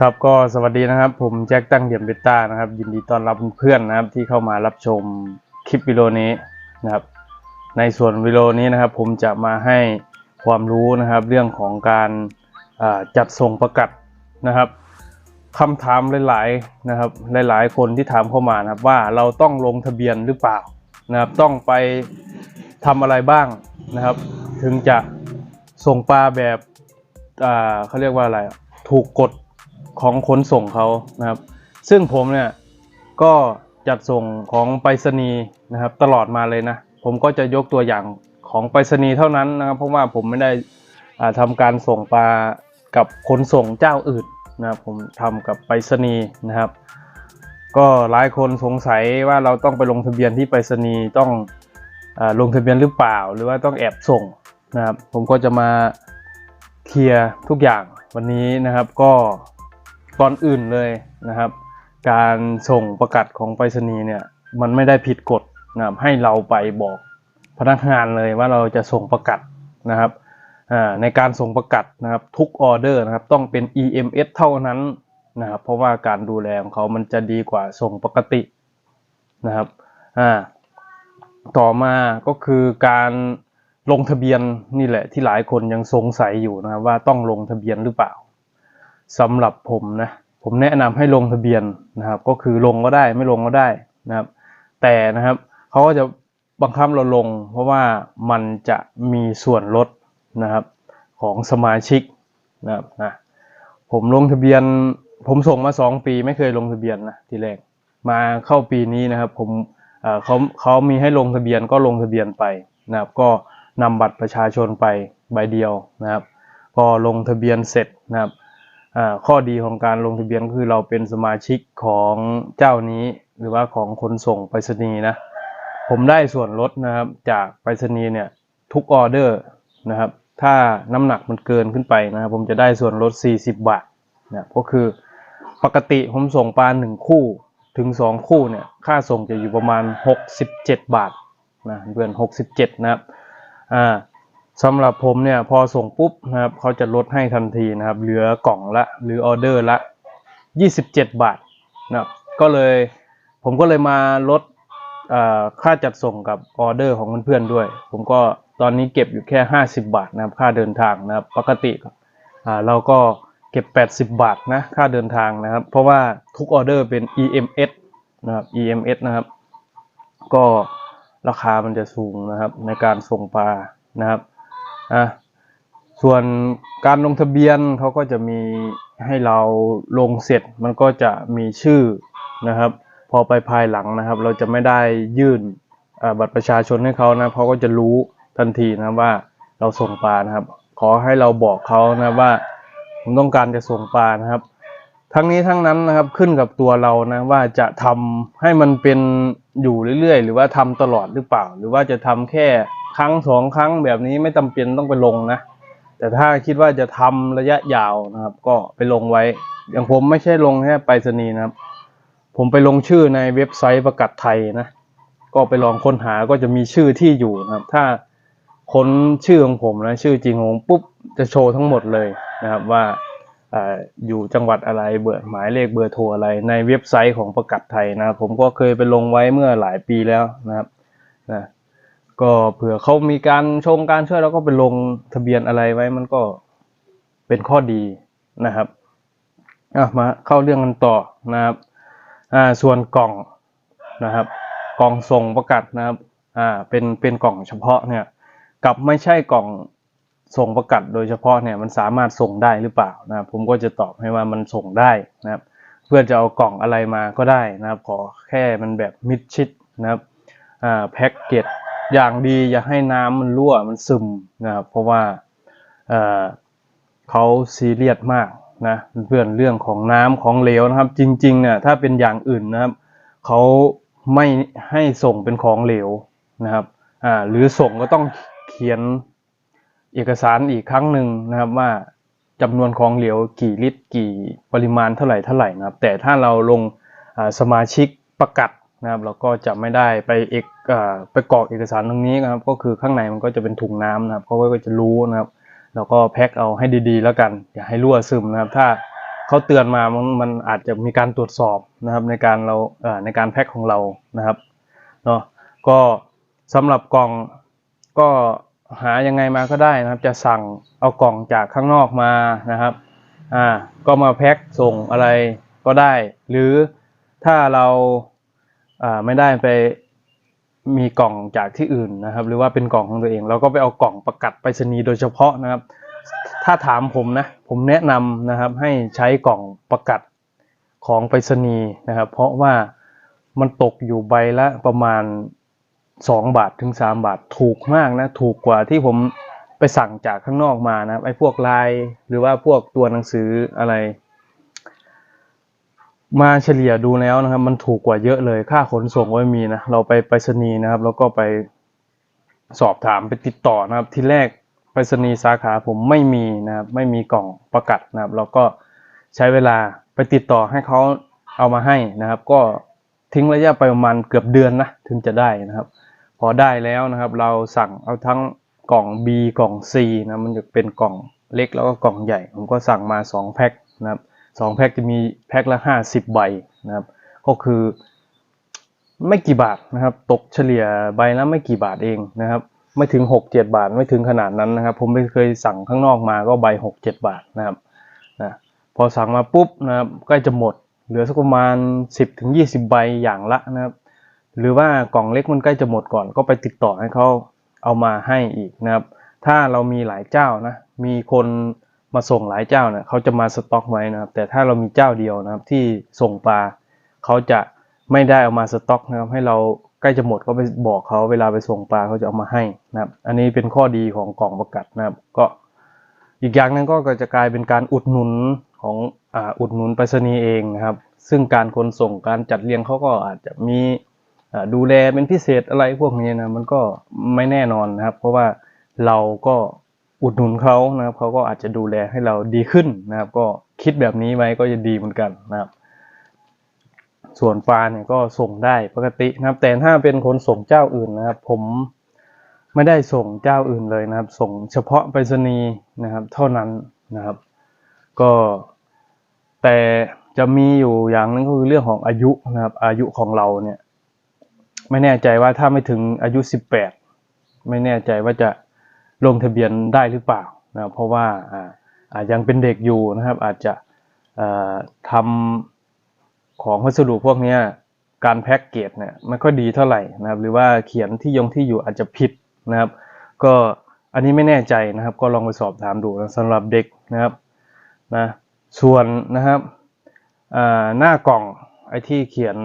ครับก็สวัสดีนะครับ ผมแจ็คตั้งเดียมเบต้านะครับ ยินดีต้อนรับเพื่อนนะครับ ที่เข้ามารับชมคลิปวิดีโอนี้นะครับ ในส่วนวิดีโอนี้นะครับ ผมจะมาให้ความรู้นะครับ เรื่องของการจัดส่งประกัศนะครับคำถามหลายๆนะครับ หลายๆ คนที่ถามเข้ามานะครับว่าเราต้องลงทะเบียนหรือเปล่านะครับ ต้องไปทำอะไรบ้างนะครับ ถึงจะส่งปลาแบบอ่าเขาเรียกว่าอะไรถูกกฎ ของขนส่งเขานะครับ ซึ่งผมเนี่ยก็จัดส่งของไปรษณีย์นะครับ ตลอดมาเลยนะ ผมก็จะยกตัวอย่างของไปรษณีย์เท่านั้นนะครับ เพราะว่าผมไม่ได้อ่าทำการส่งปลากับขนส่งเจ้าอื่นนะครับผมทำกับไปรษณีย์นะครับ ก็หลายคนสงสัยว่าเราต้องไปลงทะเบียนที่ไปรษณีย์ต้องอลงทะเบียนหรือเปล่า หรือว่าต้องแอบส่งนะครับ ผมก็จะมาเคลียร์ทุกอย่างวันนี้นะครับก็ ก่อนอื่นเลยนะครับ การส่งประกาศของไปรษณีย์เนี่ยมันไม่ได้ผิดกฎนะครับให้เราไปบอกพนักงานเลยว่าเราจะส่งประกาศนะครับในการส่งประกาศนะครับทุกออเดอร์นะครับต้องเป็น EMS เท่านั้นนะครับเพราะว่าการดูแลของเขามันจะดีกว่าส่งปกตินะครับอ่าต่อมาก็คือการลงทะเบียนนี่แหละที่หลายคนยังสงสัยอยู่นะครับว่าต้องลงทะเบียนหรือเปล่า สำหรับผมนะผมแนะนำให้ลงทะเบียนนะครับ ก็คือลงก็ได้ไม่ลงก็ได้นะครับ แต่นะครับเขาก็จะบังคับเราลง เพราะว่ามันจะมีส่วนลดนะครับของสมาชิกนะครับนะผมลงทะเบียน ผมส่งมาสองปีไม่เคยลงทะเบียนนะทีแรกมาเข้าปีนี้นะครับ ผมเขาเขามีให้ลงทะเบียนก็ลงทะเบียนไปนะครับ ก็นำบัตรประชาชนไปใบเดียวนะครับพอลงทะเบียนเสร็จนะครับ ข้อดีของการลงทะเบียนก็คือเราเป็นสมาชิกของเจ้านี้หรือว่าของขนส่งไปรษณีย์นะผมได้ส่วนลดนะครับจากไปรษณีย์เนี่ยทุกออเดอร์นะครับ ถ้าน้ำหนักมันเกินขึ้นไปนะครับผมจะได้ส่วนลด 40 บาทนะก็คือปกติผมส่งปลาหนึ่งคู่ถึง 2 คู่เนี่ยค่าส่งจะอยู่ประมาณ 67 บาทนะเพื่อน67 นะครับอ่า สำหรับผมเนี่ยพอส่งปุ๊บนะครับเขาจะลดให้ทันทีนะครับ เหลือกล่องละหรือออเดอร์ละ 27 บาทนะครับก็เลยผมก็เลยมาลดอ่าค่าจัดส่งกับออเดอร์ของเพื่อนๆด้วย ผมก็ตอนนี้เก็บอยู่แค่ 50 บาทนะครับ ค่าเดินทางนะครับปกติอ่าเราก็เก็บ 80 บาทนะค่าเดินทางนะครับ เพราะว่าทุกออเดอร์เป็น EMS นะครับ EMS นะครับ ก็ราคามันจะสูงนะครับในการส่งปลานะครับ อะส่วนการลงทะเบียนเขาก็จะมีให้เราลงเสร็จมันก็จะมีชื่อนะครับ พอไปภายหลังนะครับ เราจะไม่ได้ยื่นบัตรประชาชนให้เขานะเขาก็จะรู้ทันทีนะว่าเราส่งปลานะครับ ขอให้เราบอกเขานะว่าผมต้องการจะส่งปลานะครับ ทั้งนี้ทั้งนั้นนะครับขึ้นกับตัวเรานะว่าจะทำให้มันเป็นอยู่เรื่อยๆ หรือว่าทำตลอดหรือเปล่า หรือว่าจะทำแค่ ครั้งสองครั้งแบบนี้ไม่จำเป็นต้องไปลงนะ แต่ถ้าคิดว่าจะทำระยะยาวนะครับ ก็ไปลงไว้ อย่างผมไม่ใช่ลงแค่ไปรษณีย์นะครับ ผมไปลงชื่อในเว็บไซต์ประกาศไทยนะ ก็ไปลองค้นหาก็จะมีชื่อที่อยู่นะครับ ถ้าค้นชื่อของผมนะชื่อจริงของผมปุ๊บจะโชว์ทั้งหมดเลยนะครับว่าอยู่จังหวัดอะไรเบอร์หมายเลขเบอร์โทรอะไรในเว็บไซต์ของประกัศไทยนะผมก็เคยไปลงไว้เมื่อหลายปีแล้วนะครับนะ ก็เผื่อเขามีการชงการช่วยแล้วก็ไปลงทะเบียนอะไรไว้มันก็เป็นข้อดีนะครับอะมาเข้าเรื่องกันต่อนะครับอ่าส่วนกล่องนะครับกล่องส่งประกัศนะครับอ่าเป็นเป็นกล่องเฉพาะเนี่ยกับไม่ใช่กล่องส่งประกัศโดยเฉพาะเนี่ยมันสามารถส่งได้หรือเปล่านะครับผมก็จะตอบให้ว่ามันส่งได้นะครับ เพื่อจะเอากล่องอะไรมาก็ได้นะครับ ขอแค่มันแบบมิดชิดนะครับอ่าแพ็กเกจ อย่างดีอย่าให้น้ำมันรั่วมันซึมนะครับเพราะว่าเเขาซีเรียสมากนะเพื่อนเรื่องของน้ำของเหลวนะครับ จริงๆเนี่ยถ้าเป็นอย่างอื่นนะครับเขาไม่ให้ส่งเป็นของเหลวนะครับอ่าหรือส่งก็ต้องเขียนเอกสารอีกครั้งหนึ่งนะครับว่าจำนวนของเหลวกี่ลิตร กี่ปริมาณเท่าไหร่เท่าไหร่นะครับ แต่ถ้าเราลงสมาชิกประกัศนะครับ เราก็จะไม่ได้ไปเอก ไปกรอกเอกสารตรงนี้นะครับ ก็คือข้างในมันก็จะเป็นถุงน้ำนะครับเขาก็จะรู้นะครับ แล้วก็แพ็คเอาให้ดีๆ แล้วกัน อย่าให้รั่วซึมนะครับ ถ้าเขาเตือนมามันมันอาจจะมีการตรวจสอบนะครับ ในการเราในการแพ็คของเรานะครับเนาะก็สำหรับกล่องก็หายังไงมาก็ได้นะครับ จะสั่งเอากล่องจากข้างนอกมานะครับอ่าก็มาแพ็คส่งอะไรก็ได้ หรือถ้าเราอ่าไม่ได้ไป มีกล่องจากที่อื่นนะครับ หรือว่าเป็นกล่องของตัวเอง เราก็ไปเอากล่องประกัดไปรษณีย์โดยเฉพาะนะครับ ถ้าถามผมนะผมแนะนำนะครับให้ใช้กล่องประกัดของไปรษณีย์นะครับ เพราะว่ามันตกอยู่ใบละประมาณ 2 บาทถึง 3 บาทถูกมากนะ ถูกกว่าที่ผมไปสั่งจากข้างนอกมานะไอ้พวกลายหรือว่าพวกตัวหนังสืออะไร มาเฉลี่ยดูแล้วนะครับ มันถูกกว่าเยอะเลยค่าขนส่งก็ไม่มีนะเราไปไปรษณีย์นะครับ แล้วก็ไปสอบถามไปติดต่อนะครับ ที่แรกไปรษณีย์สาขาผมไม่มีนะครับ ไม่มีกล่องประกัดนะครับ เราก็ใช้เวลาไปติดต่อให้เขาเอามาให้นะครับ ก็ทิ้งระยะไปประมาณเกือบเดือนนะถึงจะได้นะครับ พอได้แล้วนะครับ เราสั่งเอาทั้งกล่อง B กล่อง C นะมันจะเป็นกล่องเล็กแล้วก็กล่องใหญ่ ผมก็สั่งมา2แพ็คนะครับ สองแพ็คจะมีแพ็คละ 50 ใบนะครับก็คือไม่กี่บาทนะครับ ตกเฉลี่ยใบละไม่กี่บาทเองนะครับ ไม่ถึง 6 7 บาทไม่ถึงขนาดนั้นนะครับ ผมไม่เคยสั่งข้างนอกมาก็ใบ 6 7 บาทนะครับนะพอสั่งมาปุ๊บนะครับใกล้จะหมด เหลือสักประมาณ 10ถึง20 ใบอย่างละนะครับ หรือว่ากล่องเล็กมันใกล้จะหมดก่อนก็ไปติดต่อให้เขาเอามาให้อีกนะครับ ถ้าเรามีหลายเจ้านะมีคน มาส่งหลายเจ้าเนี่ยเขาจะมาสต็อกไว้นะครับ แต่ถ้าเรามีเจ้าเดียวนะครับที่ส่งปลาเขาจะไม่ได้เอามาสต็อกนะครับ ให้เราใกล้จะหมดก็ไปบอกเขาเวลาไปส่งปลาเขาจะเอามาให้นะครับ อันนี้เป็นข้อดีของกล่องประกัดนะครับ ก็อีกอย่างนึงก็จะกลายเป็นการอุดหนุนของออุดหนุนไปรษณีย์เองนะครับ ซึ่งการขนส่งการจัดเรียงเขาก็อาจจะมีดูแลเป็นพิเศษอะไรพวกนี้นะมันก็ไม่แน่นอนนะครับ เพราะว่าเราก็ อุดหนุนเขานะครับเขาก็อาจจะดูแลให้เราดีขึ้นนะครับ ก็คิดแบบนี้ไว้ก็จะดีเหมือนกันนะครับ ส่วนปลาเนี่ยก็ส่งได้ปกตินะครับ แต่ถ้าเป็นขนส่งเจ้าอื่นนะครับ ผมไม่ได้ส่งเจ้าอื่นเลยนะครับ ส่งเฉพาะไปรษณีย์นะครับ เท่านั้นนะครับ ก็แต่จะมีอยู่อย่างนึงก็คือเรื่องของอายุนะครับ อายุของเราเนี่ย ไม่แน่ใจว่าถ้าไม่ถึงอายุ 18 ไม่แน่ใจว่าจะ ลงทะเบียนได้หรือเปล่านะครับเพราะว่าอ่าอาจยังเป็นเด็กอยู่นะครับ อาจจะทำของวัสดุพวกนี้การแพ็กเกจเนี่ยไม่ค่อยดีเท่าไหร่นะครับ หรือว่าเขียนที่ยงที่อยู่อาจจะผิดนะครับ ก็อันนี้ไม่แน่ใจนะครับ ก็ลองไปสอบถามดูนะสำหรับเด็กนะครับนะส่วนนะครับหน้ากล่องไอ้ที่เขียน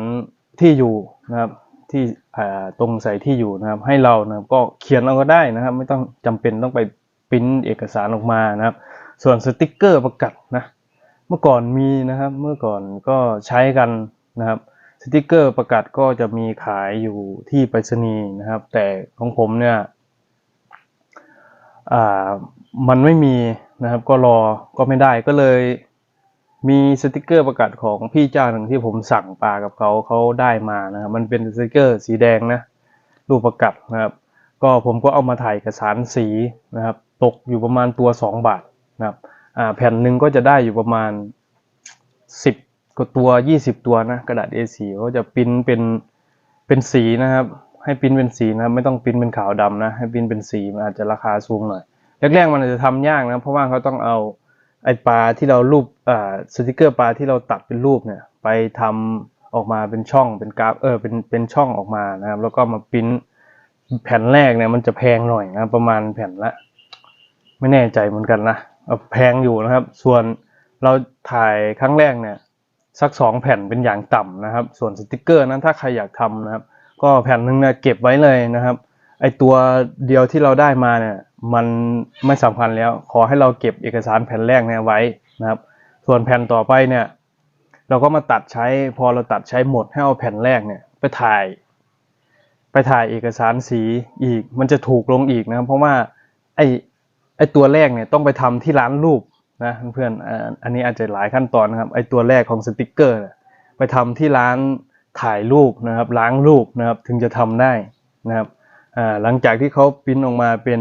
ที่อยู่นะครับ ที่ตรงใส่ที่อยู่นะครับ ให้เรานะครับก็เขียนเอาก็ได้นะครับ ไม่ต้องจำเป็นต้องไปปริ้นเอกสารออกมานะครับ ส่วนสติกเกอร์ประกัดนะเมื่อก่อนมีนะครับเมื่อก่อนก็ใช้กันนะครับสติกเกอร์ประกัดก็จะมีขายอยู่ที่ไปรษณีย์นะครับ แต่ของผมเนี่ยมันไม่มีนะครับก็รอก็ไม่ได้ก็เลย มีสติกเกอร์ประกาศของพี่เจ้าหนึ่งที่ผมสั่งปลากับเขาเขาได้มานะครับมันเป็นสติกเกอร์สีแดงนะรูปประกัดนะครับ ก็ผมก็เอามาถ่ายเอกสารสีนะครับ ตกอยู่ประมาณตัว 2 บาทนะครับอ่าแผ่นหนึ่งก็จะได้อยู่ประมาณ 10กว่าตัว 20 ตัวนะกระดาษ A4 เขาจะปริ้นเป็นเป็นสีนะครับ ให้ปริ้นเป็นสีนะครับ ไม่ต้องปริ้นเป็นขาวดำนะให้ปริ้นเป็นสีมันอาจจะราคาสูงหน่อยแรกๆมันอาจจะทำยากนะเพราะว่าเขาต้องเอา ไอปลาที่เรารูปอ่าสติกเกอร์ปลาที่เราตัดเป็นรูปเนี่ยไปทำออกมาเป็นช่องเป็นกราฟเออเป็นเป็นช่องออกมานะครับ แล้วก็มาปริ้นแผ่นแรกเนี่ยมันจะแพงหน่อยนะประมาณแผ่นละ ไม่แน่ใจเหมือนกันนะแพงอยู่นะครับ ส่วนเราถ่ายครั้งแรกเนี่ยสักสองแผ่นเป็นอย่างต่ำนะครับ ส่วนสติกเกอร์นั้นถ้าใครอยากทำนะครับ ก็แผ่นหนึ่งเนี่ยเก็บไว้เลยนะครับไอตัวเดียวที่เราได้มาเนี่ย มันไม่สำคัญแล้ว ขอให้เราเก็บเอกสารแผ่นแรกเนี่ยไว้นะครับ ส่วนแผ่นต่อไปเนี่ย เราก็มาตัดใช้พอเราตัดใช้หมดให้เอาแผ่นแรกเนี่ยไปถ่าย ไปถ่ายเอกสารสีอีก มันจะถูกลงอีกนะครับ เพราะว่าไอไอตัวแรกเนี่ยต้องไปทำที่ร้านรูปนะเพื่อนอันนี้อาจจะหลายขั้นตอนนะครับไอตัวแรกของสติกเกอร์ ไปทำที่ร้านถ่ายรูปนะครับล้างรูปนะครับถึงจะทำได้นะครับหลังจากที่เขาปริ้นออกมาเป็น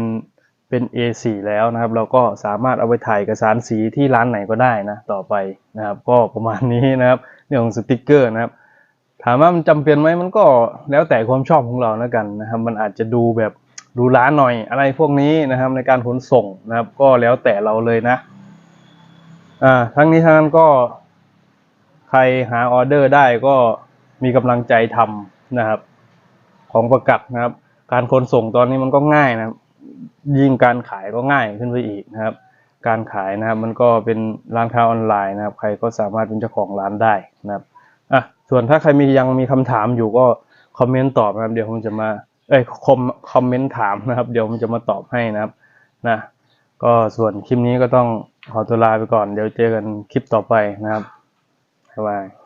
เป็น A4 แล้วนะครับ เราก็สามารถเอาไปถ่ายเอกสารสีที่ร้านไหนก็ได้นะต่อไปนะครับ ก็ประมาณนี้นะครับเรื่องของสติกเกอร์นะครับ ถามว่ามันจำเป็นไหมมันก็แล้วแต่ความชอบของเราแล้วกันนะครับ มันอาจจะดูแบบดูร้านหน่อยอะไรพวกนี้นะครับ ในการขนส่งนะครับ ก็แล้วแต่เราเลยนะอ่าทั้งนี้ทั้งนั้นก็ใครหาออเดอร์ได้ก็มีกำลังใจทำนะครับ ของประกัดนะครับ การขนส่งตอนนี้มันก็ง่ายนะครับ ยิ่งการขายก็ง่ายขึ้นไปอีกนะครับ การขายนะครับมันก็เป็นร้านค้าออนไลน์นะครับ ใครก็สามารถเป็นเจ้าของร้านได้นะครับอะส่วนถ้าใครมียังมีคำถามอยู่ก็คอมเมนต์ตอบนะครับ เดี๋ยวผมจะมาเอ้ยคอมคอมเมนต์ถามนะครับ เดี๋ยวผมจะมาตอบให้นะครับนะก็ส่วนคลิปนี้ก็ต้องขอตัวลาไปก่อน เดี๋ยวเจอกันคลิปต่อไปนะครับบ๊ายบาย